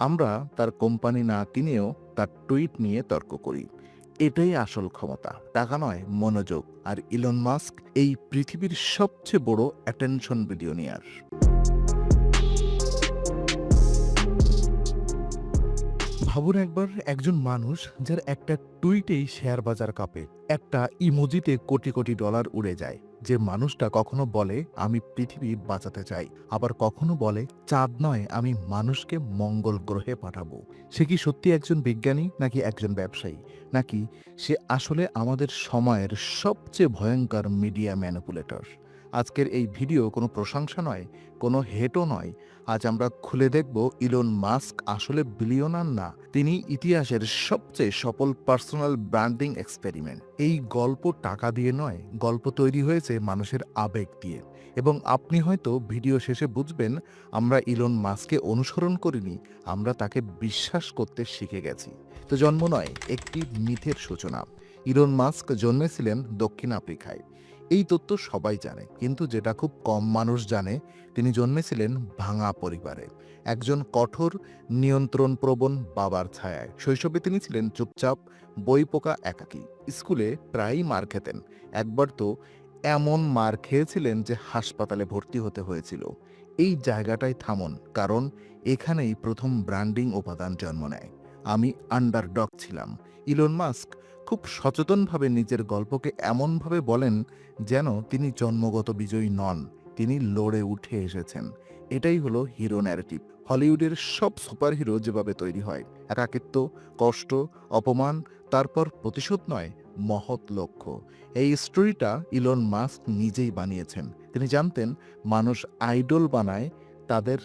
আমরা তার কোম্পানি না কিনেও তার টুইট নিয়ে তর্ক করি। এটাই আসল ক্ষমতা। টাকা নয়, মনোযোগ। আর ইলন মাস্ক এই পৃথিবীর সবচেয়ে বড় অ্যাটেনশন বিলিয়নিয়ার ভাবুন একবার একজন মানুষ যার একটা টুইটেই শেয়ার বাজার কাঁপে, একটা ইমোজিতে কোটি কোটি ডলার উড়ে যায়। যে মানুষটা কখনো বলে, আমি পৃথিবী বাঁচাতে চাই। আবার কখনো বলে, চাঁদ নয়, আমি মানুষকে মঙ্গল গ্রহে পাঠাবো। সে কি সত্যি একজন বিজ্ঞানী, নাকি একজন ব্যবসায়ী? নাকি সে আসলে আমাদের সময়ের সবচেয়ে ভয়ঙ্কর মিডিয়া ম্যানিপুলেটর? আজকের এই ভিডিও কোনো প্রশংসা নয়, কোনো হেটও নয়। আজ আমরা খুলে দেখব ইলন মাস্ক আসলে বিলিয়নার না, তিনি ইতিহাসের সবচেয়ে সফল পার্সোনাল ব্র্যান্ডিং এক্সপেরিমেন্ট। এই গল্প টাকা দিয়ে নয়, গল্প তৈরি হয়েছে মানুষের আবেগ দিয়ে। এবং আপনি হয়তো ভিডিও শেষে বুঝবেন, আমরা ইলন মাস্ককে অনুসরণ করিনি, আমরা তাকে বিশ্বাস করতে শিখে গেছি। তো জন্ম নয়, একটি মিথের সূচনা। ইলন মাস্ক জন্মেছিলেন দক্ষিণ আফ্রিকায়। এই তথ্য সবাই জানে। কিন্তু যেটা খুব কম মানুষ জানে, তিনি জন্মেছিলেন ভাঙা পরিবারে। একজন কঠোর, নিয়ন্ত্রণপ্রবণ বাবার ছায়ায়। শৈশবে তিনি ছিলেন চুপচাপ, বই পোকা একাকী। স্কুলে প্রায়ই মার খেতেন। একবার তো এমন মার খেয়েছিলেন যে হাসপাতালে ভর্তি হতে হয়েছিল। এই জায়গাটায় থামুন, কারণ এখানেই প্রথম ব্র্যান্ডিং উপাদান জন্ম নেয়। আমি আন্ডারডগ ছিলাম। ইলন মাস্ক খুব সচেতনভাবে নিজের গল্পকে এমনভাবে বলেন যেন তিনি জন্মগত বিজয়ী নন, তিনি লড়ে উঠে এসেছেন। এটাই হলো হিরো ন্যারেটিভ হলিউডের সব সুপারহিরো যেভাবে তৈরি হয়, একাকিত্ব, কষ্ট, অপমান, তারপর প্রতিশোধ নয়, মহৎ লক্ষ্য। এই স্টোরিটা ইলন মাস্ক নিজেই বানিয়েছেন। তিনি জানতেন, মানুষ আইডল বানায় তাদের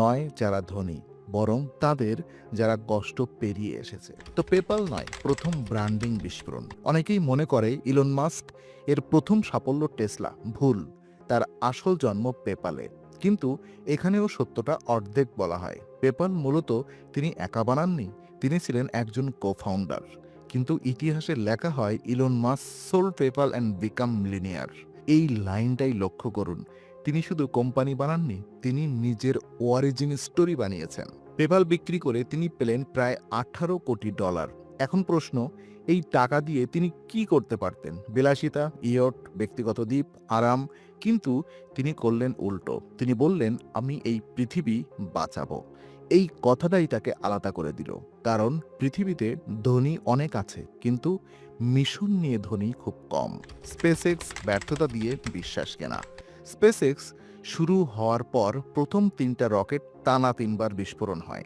নয় যারা ধনী। বরং তাদের যারা কষ্ট পেরিয়ে এসেছে। তো পেপাল নয়, প্রথম ব্র্যান্ডিং বিস্ফোরণ। অনেকেই মনে করে ইলন মাস্ক এর প্রথম সাফল্য টেসলা, ভুল, তার আসল জন্ম পেপালে। কিন্তু এখানেও সত্যটা অর্ধেক বলা হয়। পেপাল মূলত তিনি একা বানাননি, তিনি ছিলেন একজন কো ফাউন্ডার কিন্তু ইতিহাসে লেখা হয় Elon Musk sold PayPal and become millionaire. এই লাইনটাই লক্ষ্য করুন, তিনি শুধু কোম্পানি বানাননি, তিনি নিজের ওয়ারিজিন স্টোরি বানিয়েছেন। পেপাল বিক্রি করে তিনি পেলেন প্রায় আঠারো কোটি ডলার। এখন প্রশ্ন, এই টাকা দিয়ে তিনি কি করতে পারতেন? বিলাসিতা, ইয়ট, ব্যক্তিগত দ্বীপ, আরাম, কিন্তু তিনি করলেন উল্টো। তিনি বললেন, আমি এই পৃথিবী বাঁচাবো। এই কথাটাই তাকে আলাদা করে দিল। কারণ পৃথিবীতে ধনী অনেক আছে, কিন্তু মিশন নিয়ে ধনী খুব কম। স্পেসএক্স ব্যর্থতা দিয়ে বিশ্বাস কেনা। স্পেসএক্স শুরু হওয়ার পর প্রথম তিনটা রকেট টানা তিনবার বিস্ফোরণ হয়।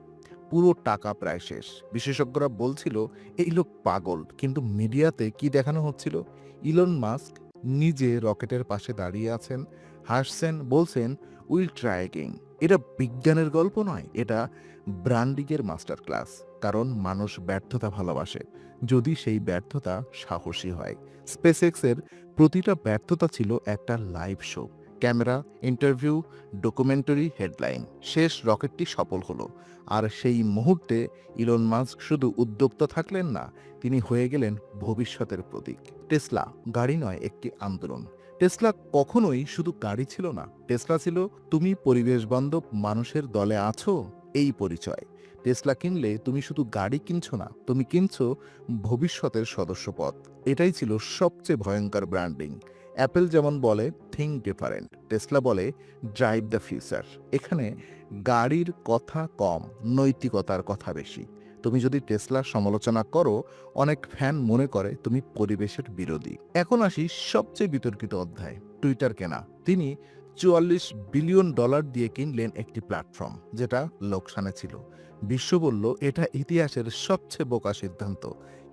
পুরো টাকা প্রায় শেষ। বিশেষজ্ঞরা বলছিল, এই লোক পাগল, কিন্তু মিডিয়াতে কি দেখানো হচ্ছিল? ইলন মাস্ক নিজে রকেটের পাশে দাঁড়িয়ে আছেন, হাসছেন, বলছেন উইল ট্রাই এটা বিজ্ঞানের গল্প নয়, এটা ব্র্যান্ডিংয়ের মাস্টার ক্লাস কারণ মানুষ ব্যর্থতা ভালোবাসে। যদি সেই ব্যর্থতা সাহসী হয়। স্পেসএক্সের প্রতিটা ব্যর্থতা ছিল একটা live show. Camera interview documentary headline শেষ রকেটটি সফল হলো। আর সেই মুহূর্তে ইলন মাস্ক শুধু উদ্যোক্তা থাকলেন না, তিনি হয়ে গেলেন ভবিষ্যতের প্রতীক। টেসলা গাড়ি নয়, একটি আন্দোলন। টেসলা কখনোই শুধু গাড়ি ছিল না। টেসলা ছিল, তুমি পরিবেশ বান্ধব মানুষের দলে আছো? এই পরিচয়। টেসলা কিনলে তুমি শুধু গাড়ি কিনছো না, তুমি কিনছো ভবিষ্যতের সদস্যপদ। এটাই ছিল সবচেয়ে ভয়ঙ্কর ব্র্যান্ডিং অ্যাপেল যেমন বলে থিঙ্ক ডিফারেন্ট টেসলা বলে ড্রাইভ দ্য ফিউচার এখানে গাড়ির কথা কম, নৈতিকতার কথা বেশি। তুমি যদি টেসলার সমালোচনা করো, অনেক ফ্যান মনে করে তুমি পরিবেশের বিরোধী। এখন আসি সবচেয়ে বিতর্কিত অধ্যায় টুইটার কেনা। তিনি চুয়াল্লিশ বিলিয়ন ডলার দিয়ে কিনলেন একটি প্ল্যাটফর্ম যেটা লোকসানে ছিল। বিশ্ব বলল, এটা ইতিহাসের সবচেয়ে বোকা সিদ্ধান্ত।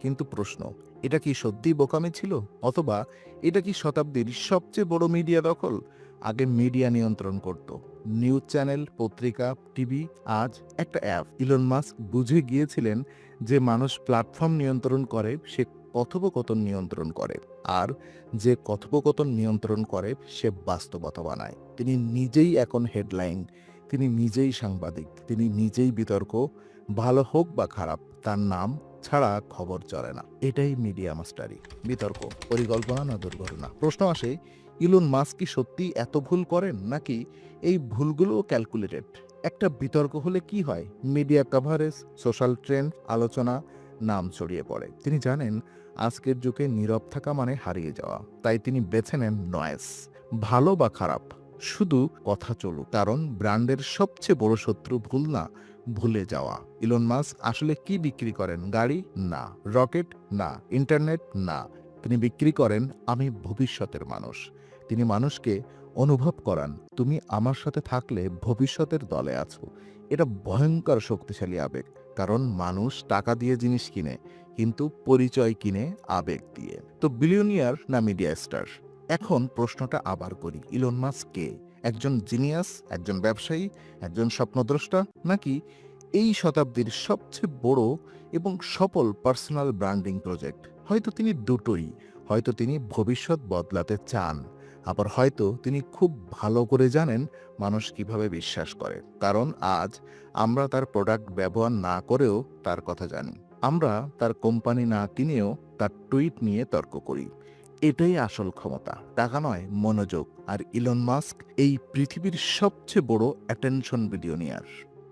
কিন্তু প্রশ্ন এটা কি সত্যি বোকামি ছিল? অথবা এটা কি শতাব্দীর সবচেয়ে বড় মিডিয়া দখল? আগে মিডিয়া নিয়ন্ত্রণ করত। নিউজ চ্যানেল, পত্রিকা, টিভি, আজ একটা অ্যাপ। ইলন মাস্ক বুঝে গিয়েছিলেন যে মানুষ প্ল্যাটফর্ম নিয়ন্ত্রণ করে, সে কথোপকথন নিয়ন্ত্রণ করে। আর যে কথোপকথন নিয়ন্ত্রণ করে, সে বাস্তবতা বানায়। তিনি নিজেই এখন হেডলাইন। তিনি নিজেই সাংবাদিক। তিনি নিজেই বিতর্ক, ভালো হোক বা খারাপ, তার নাম ছাড়া খবর চলে না। এটাই মিডিয়া মাস্টারি। বিতর্ক, পরিকল্পনা না দুর্ঘটনা? প্রশ্ন আসে, ইলন মাস্ক কি সত্যি এত ভুল করেন নাকি এই ভুলগুলো ক্যালকুলেটেড একটা বিতর্ক হলে কি হয়? মিডিয়া কভারেজ সোশ্যাল ট্রেন্ড আলোচনা, নাম ছড়িয়ে পড়ে। তিনি জানেন, আজকের যুগে নীরব থাকা মানে হারিয়ে যাওয়া। তাই তিনি বেছে নেন নয়েস ভালো বা খারাপ? শুধু কথা চলুক। কারণ ব্র্যান্ডের সবচেয়ে বড় শত্রু ভুল না ভুলে যাওয়া। ইলন মাস আসলে কি বিক্রি করেন? গাড়ি? না। রকেট? না। ইন্টারনেট? না। তিনি বিক্রি করেন, আমি ভবিষ্যতের মানুষ। তিনি মানুষকে অনুভব করান, তুমি আমার সাথে থাকলে ভবিষ্যতের দলে আছো। এটা ভয়ঙ্কর শক্তিশালী আবেগ, কারণ মানুষ টাকা দিয়ে জিনিস কিনে, কিন্তু পরিচয় কিনে আবেগ দিয়ে। তো বিলিয়নিয়ার না মিডিয়া স্টার এখন প্রশ্নটা আবার করি, ইলন মাস কে? একজন জিনিয়াস, একজন ব্যবসায়ী, একজন স্বপ্নদ্রষ্টা, নাকি এই শতাব্দীর সবচেয়ে বড় এবং সফল পার্সোনাল ব্র্যান্ডিং প্রজেক্ট? হয়তো তিনি দুটোই, হয়তো তিনি ভবিষ্যৎ বদলাতে চান, আবার হয়তো তিনি খুব ভালো করে জানেন মানুষ কীভাবে বিশ্বাস করে। কারণ আজ আমরা তার প্রোডাক্ট ব্যবহার না করেও তার কথা জানি। আমরা তার কোম্পানি না কিনেও তার টুইট নিয়ে তর্ক করি। এটাই আসল ক্ষমতা। টাকা নয়, মনোযোগ। আর ইলন মাস্ক এই পৃথিবীর সবচেয়ে বড় অ্যাটেনশন বিলিয়নিয়ার